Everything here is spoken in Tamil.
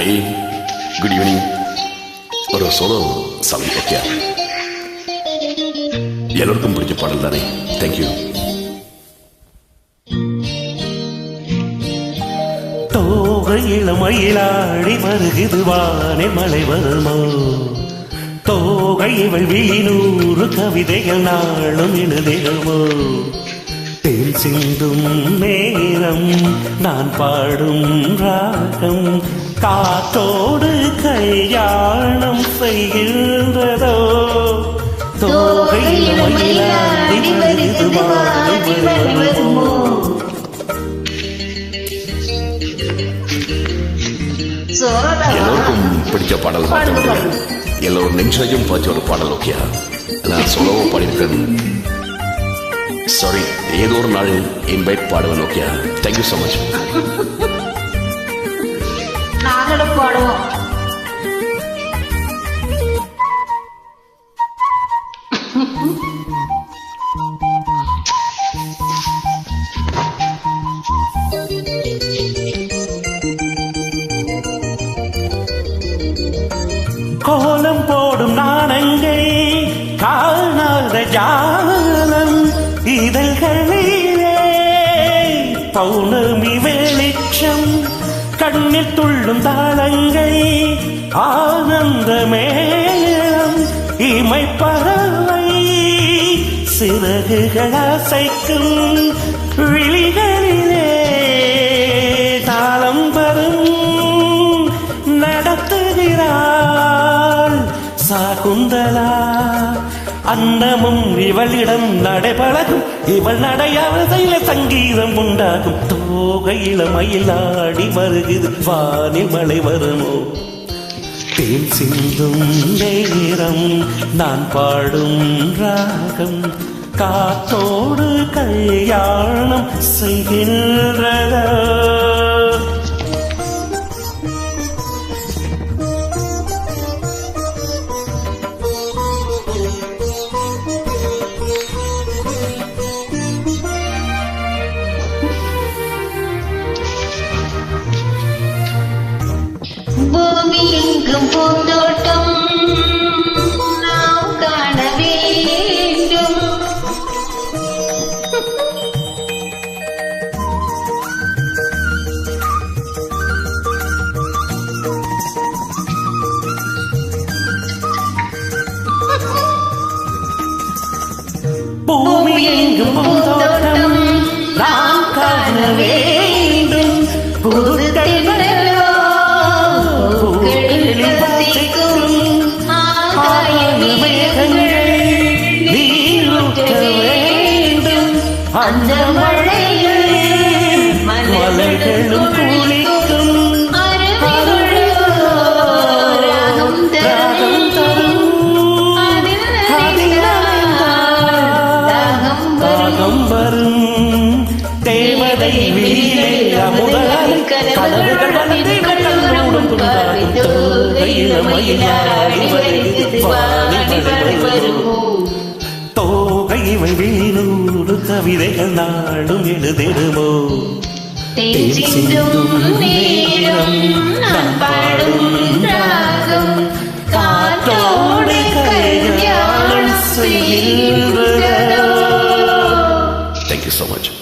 ஹாய் குட் ஈவினிங் ஒரு சோலோ சாங் ஓகே எல்லோருக்கும் பிடிச்ச பாடல் தானே தேங்க்யூ தோகை இளமயிலாடி வருகுது வானே மழை வருமோ தோகை இவள் விழிநூறு கவிதைகள் நாளும் எழுதிடுமோ தேன் சிந்தும் நேரம் நான் பாடும் ராகம் காற்றோடு கையாளம் செய்கின்றதோ? எல்லோருக்கும் பிடிச்ச பாடல் எல்லோரும் நெஞ்சையும் பாய்ச்ச ஒரு பாடல் ஓகே நான் சொல்லவோ பாடியிருக்கேன். சாரி ஏதோ ஒரு நாள் இன்வைட் பாடுவேன் ஓகே தேங்க்யூ ஸோ மச் நாங்களும் பாடுவோம். கோலம் போடும் நாணங்கள் காணாத ஜாலம் இதழ்களிலே பௌர்ணமி வே கண்ணில் துள்ளும் தாளங்கள் ஆனந்த மேளம் இமை பறவை சிறகுகள் அசைக்கும் விழிகளிலே தாளம் வரும் நடத்துகிறாள் சாகுந்தலா. அன்னமும் இவளிடம் நடைபழகும். இவள் நடையாவதையில சங்கீதம் உண்டாகும். தோகையில மயிலாடி வருகிறது. வானில் மழை வருமோ? தேன் சிந்தும் நேரம் நான் பாடும் ராகம். காத்தோடு கல்யாணம் செய்கின்றதா? பூமி எங்கும் பூந்தோட்டம் நாம் காண வேண்டும். பூமி எங்கும் பூந்தோட்டம் நாம் காண வேண்டும். அந்த மழையில் மலர்களும் குளிக்கும் தேவதை வீரே அமுதலாய் கதவுகள் வந்து கண்ணோடும் மயிலாடி வருகிறது வானில் கனிவை வீணூறு கவிதைகள் நாடும் எழுதிடுவோ Thank you so much.